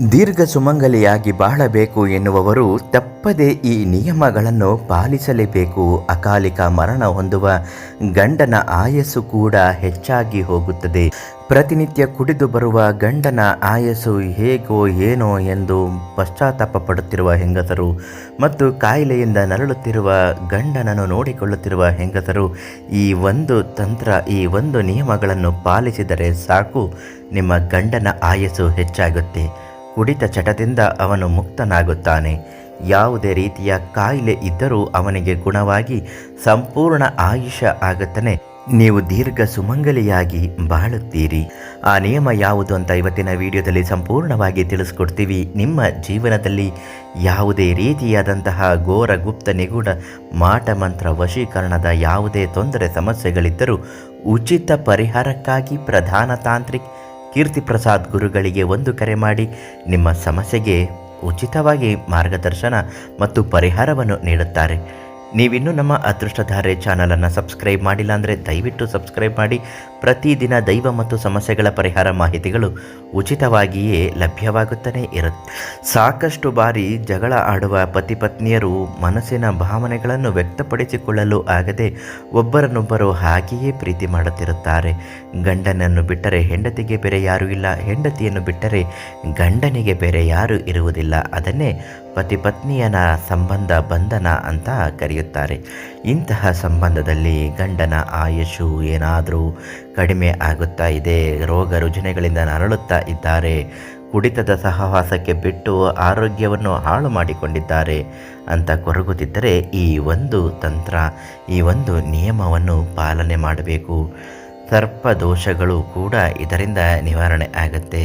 ದೀರ್ಘ ಸುಮಂಗಲಿಯಾಗಿ ಬಾಳಬೇಕು ಎನ್ನುವವರು ತಪ್ಪದೆ ಈ ನಿಯಮಗಳನ್ನು ಪಾಲಿಸಲೇಬೇಕು. ಅಕಾಲಿಕ ಮರಣ ಹೊಂದುವ ಗಂಡನ ಆಯಸ್ಸು ಕೂಡ ಹೆಚ್ಚಾಗಿ ಹೋಗುತ್ತದೆ. ಪ್ರತಿನಿತ್ಯ ಕುಡಿದು ಬರುವ ಗಂಡನ ಆಯಸ್ಸು ಹೇಗೋ ಏನೋ ಎಂದು ಪಶ್ಚಾತ್ತಾಪ ಪಡುತ್ತಿರುವ ಹೆಂಗಸರು ಮತ್ತು ಕಾಯಿಲೆಯಿಂದ ನರಳುತ್ತಿರುವ ಗಂಡನನ್ನು ನೋಡಿಕೊಳ್ಳುತ್ತಿರುವ ಹೆಂಗಸರು ಈ ಒಂದು ತಂತ್ರ, ಈ ಒಂದು ನಿಯಮಗಳನ್ನು ಪಾಲಿಸಿದರೆ ಸಾಕು, ನಿಮ್ಮ ಗಂಡನ ಆಯಸ್ಸು ಹೆಚ್ಚಾಗುತ್ತೆ. ಕುಡಿತ ಚಟದಿಂದ ಅವನು ಮುಕ್ತನಾಗುತ್ತಾನೆ. ಯಾವುದೇ ರೀತಿಯ ಕಾಯಿಲೆ ಇದ್ದರೂ ಅವನಿಗೆ ಗುಣವಾಗಿ ಸಂಪೂರ್ಣ ಆಯುಷ ಆಗುತ್ತಾನೆ. ನೀವು ದೀರ್ಘ ಸುಮಂಗಲಿಯಾಗಿ ಬಾಳುತ್ತೀರಿ. ಆ ನಿಯಮ ಯಾವುದು ಅಂತ ಇವತ್ತಿನ ವಿಡಿಯೋದಲ್ಲಿ ಸಂಪೂರ್ಣವಾಗಿ ತಿಳಿಸ್ಕೊಡ್ತೀವಿ. ನಿಮ್ಮ ಜೀವನದಲ್ಲಿ ಯಾವುದೇ ರೀತಿಯಾದಂತಹ ಘೋರ ಗುಪ್ತ ನಿಗೂಢ ಮಾಟ ಮಂತ್ರ ವಶೀಕರಣದ ಯಾವುದೇ ತೊಂದರೆ ಸಮಸ್ಯೆಗಳಿದ್ದರೂ ಉಚಿತ ಪರಿಹಾರಕ್ಕಾಗಿ ಪ್ರಧಾನ ತಾಂತ್ರಿಕ್ ಕೀರ್ತಿ ಪ್ರಸಾದ್ ಗುರುಗಳಿಗೆ ಒಂದು ಕರೆ ಮಾಡಿ ನಿಮ್ಮ ಸಮಸ್ಯೆಗೆ ಉಚಿತವಾಗಿ ಮಾರ್ಗದರ್ಶನ ಮತ್ತು ಪರಿಹಾರವನ್ನು ನೀಡುತ್ತಾರೆ. ನೀವಿನ್ನೂ ನಮ್ಮ ಅದೃಷ್ಟಧಾರೆ ಚಾನಲನ್ನು ಸಬ್ಸ್ಕ್ರೈಬ್ ಮಾಡಿಲ್ಲ ಅಂದರೆ ದಯವಿಟ್ಟು ಸಬ್ಸ್ಕ್ರೈಬ್ ಮಾಡಿ. ಪ್ರತಿದಿನ ದೈವ ಮತ್ತು ಸಮಸ್ಯೆಗಳ ಪರಿಹಾರ ಮಾಹಿತಿಗಳು ಉಚಿತವಾಗಿಯೇ ಲಭ್ಯವಾಗುತ್ತಲೇ ಇರುತ್ತೆ ಸಾಕಷ್ಟು ಬಾರಿ ಜಗಳ ಆಡುವ ಪತಿ ಪತ್ನಿಯರು ಮನಸ್ಸಿನ ಭಾವನೆಗಳನ್ನು ವ್ಯಕ್ತಪಡಿಸಿಕೊಳ್ಳಲು ಆಗದೆ ಒಬ್ಬರನ್ನೊಬ್ಬರು ಹಾಗೆಯೇ ಪ್ರೀತಿ ಮಾಡುತ್ತಿರುತ್ತಾರೆ. ಗಂಡನನ್ನು ಬಿಟ್ಟರೆ ಹೆಂಡತಿಗೆ ಬೇರೆ ಯಾರೂ ಇಲ್ಲ. ಹೆಂಡತಿಯನ್ನು ಬಿಟ್ಟರೆ ಗಂಡನಿಗೆ ಬೇರೆ ಯಾರೂ ಇರುವುದಿಲ್ಲ. ಅದನ್ನೇ ಪತಿ ಪತ್ನಿಯನ ಸಂಬಂಧ ಬಂಧನ ಅಂತ ಕರೆಯುತ್ತಾರೆ. ಇಂತಹ ಸಂಬಂಧದಲ್ಲಿ ಗಂಡನ ಆಯುಷು ಏನಾದರೂ ಕಡಿಮೆ ಆಗುತ್ತಾ ಇದೆ. ರೋಗ ರುಜಿನಗಳಿಂದ ನರಳುತ್ತಾ ಇದ್ದಾರೆ. ಕುಡಿತದ ಸಹವಾಸಕ್ಕೆ ಬಿಟ್ಟು ಆರೋಗ್ಯವನ್ನು ಹಾಳು ಮಾಡಿಕೊಂಡಿದ್ದಾರೆ ಅಂತ ಕೊರಗುತ್ತಿದ್ದರೆ ಈ ಒಂದು ತಂತ್ರ, ಈ ಒಂದು ನಿಯಮವನ್ನು ಪಾಲನೆ ಮಾಡಬೇಕು. ಸರ್ಪ ದೋಷಗಳು ಕೂಡ ಇದರಿಂದ ನಿವಾರಣೆ ಆಗುತ್ತೆ.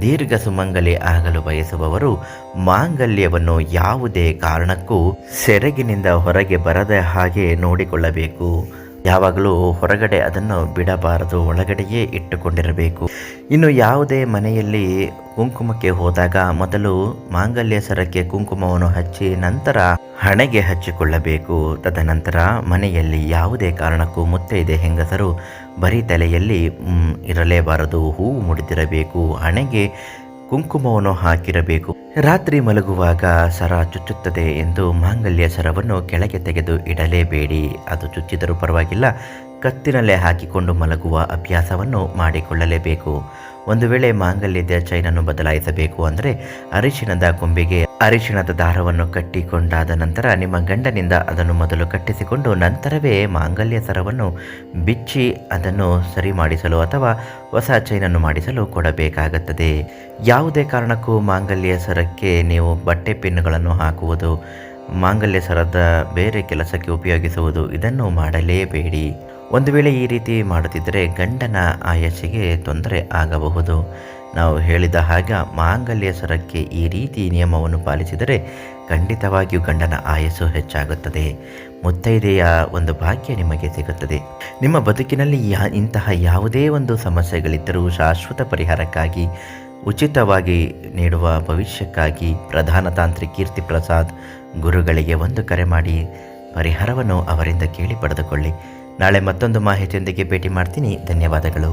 ದೀರ್ಘ ಸುಮಂಗಲಿ ಆಗಲು ಬಯಸುವವರು ಮಾಂಗಲ್ಯವನ್ನು ಯಾವುದೇ ಕಾರಣಕ್ಕೂ ಸೆರಗಿನಿಂದ ಹೊರಗೆ ಬರದ ಹಾಗೆ ನೋಡಿಕೊಳ್ಳಬೇಕು. ಯಾವಾಗಲೂ ಹೊರಗಡೆ ಅದನ್ನು ಬಿಡಬಾರದು, ಒಳಗಡೆಯೇ ಇಟ್ಟುಕೊಂಡಿರಬೇಕು. ಇನ್ನು ಯಾವುದೇ ಮನೆಯಲ್ಲಿ ಕುಂಕುಮಕ್ಕೆ ಹೋದಾಗ ಮೊದಲು ಮಾಂಗಲ್ಯ ಸರಕ್ಕೆ ಕುಂಕುಮವನ್ನು ಹಚ್ಚಿ ನಂತರ ಹಣೆಗೆ ಹಚ್ಚಿಕೊಳ್ಳಬೇಕು. ತದನಂತರ ಮನೆಯಲ್ಲಿ ಯಾವುದೇ ಕಾರಣಕ್ಕೂ ಮುತ್ತೈದೆ ಹೆಂಗಸರು ಬರೀ ತಲೆಯಲ್ಲಿ ಇರಲೇಬಾರದು, ಹೂವು ಮುಡಿದಿರಬೇಕು, ಹಣೆಗೆ ಕುಂಕುಮವನ್ನು ಹಾಕಿರಬೇಕು. ರಾತ್ರಿ ಮಲಗುವಾಗ ಸರ ಚುಚ್ಚುತ್ತದೆ ಎಂದು ಮಾಂಗಲ್ಯ ಸರವನ್ನು ಕೆಳಗೆ ತೆಗೆದು ಇಡಲೇಬೇಡಿ. ಅದು ಚುಚ್ಚಿದರೂ ಪರವಾಗಿಲ್ಲ, ಕತ್ತಿನಲ್ಲೇ ಹಾಕಿಕೊಂಡು ಮಲಗುವ ಅಭ್ಯಾಸವನ್ನು ಮಾಡಿಕೊಳ್ಳಲೇಬೇಕು. ಒಂದು ವೇಳೆ ಮಾಂಗಲ್ಯದ ಚೈನನ್ನು ಬದಲಾಯಿಸಬೇಕು ಅಂದರೆ ಅರಿಶಿಣದ ಕೊಂಬಿಗೆ ಅರಿಶಿಣದ ದಾರವನ್ನು ಕಟ್ಟಿಕೊಂಡಾದ ನಂತರ ನಿಮ್ಮ ಗಂಡನಿಂದ ಅದನ್ನು ಮೊದಲು ಕಟ್ಟಿಸಿಕೊಂಡು ನಂತರವೇ ಮಾಂಗಲ್ಯ ಸರವನ್ನು ಬಿಚ್ಚಿ ಅದನ್ನು ಸರಿ ಮಾಡಿಸಲು ಅಥವಾ ಹೊಸ ಚೈನನ್ನು ಮಾಡಿಸಲು ಕೊಡಬೇಕಾಗುತ್ತದೆ. ಯಾವುದೇ ಕಾರಣಕ್ಕೂ ಮಾಂಗಲ್ಯ ಸರಕ್ಕೆ ನೀವು ಬಟ್ಟೆ ಪಿನ್ನುಗಳನ್ನು ಹಾಕುವುದು, ಮಾಂಗಲ್ಯ ಸರದ ಬೇರೆ ಕೆಲಸಕ್ಕೆ ಉಪಯೋಗಿಸುವುದು ಇದನ್ನು ಮಾಡಲೇಬೇಡಿ. ಒಂದು ವೇಳೆ ಈ ರೀತಿ ಮಾಡುತ್ತಿದ್ದರೆ ಗಂಡನ ಆಯಸ್ಸಿಗೆ ತೊಂದರೆ ಆಗಬಹುದು. ನಾವು ಹೇಳಿದ ಹಾಗೆ ಮಾಂಗಲ್ಯ ಸ್ವರಕ್ಕೆ ಈ ರೀತಿ ನಿಯಮವನ್ನು ಪಾಲಿಸಿದರೆ ಖಂಡಿತವಾಗಿಯೂ ಗಂಡನ ಆಯಸ್ಸು ಹೆಚ್ಚಾಗುತ್ತದೆ. ಮುತ್ತೈದೆಯ ಒಂದು ಭಾಗ್ಯ ನಿಮಗೆ ಸಿಗುತ್ತದೆ. ನಿಮ್ಮ ಬದುಕಿನಲ್ಲಿ ಯಾ, ಇಂತಹ ಯಾವುದೇ ಒಂದು ಸಮಸ್ಯೆಗಳಿದ್ದರೂ ಶಾಶ್ವತ ಪರಿಹಾರಕ್ಕಾಗಿ, ಉಚಿತವಾಗಿ ನೀಡುವ ಭವಿಷ್ಯಕ್ಕಾಗಿ ಪ್ರಧಾನ ತಾಂತ್ರಿಕ ಕೀರ್ತಿ ಪ್ರಸಾದ್ ಗುರುಗಳಿಗೆ ಒಂದು ಕರೆ ಮಾಡಿ ಪರಿಹಾರವನ್ನು ಅವರಿಂದ ಕೇಳಿ ಪಡೆದುಕೊಳ್ಳಿ. ನಾಳೆ ಮತ್ತೊಂದು ಮಾಹಿತಿಯೊಂದಿಗೆ ಭೇಟಿ ಮಾಡ್ತೀನಿ. ಧನ್ಯವಾದಗಳು.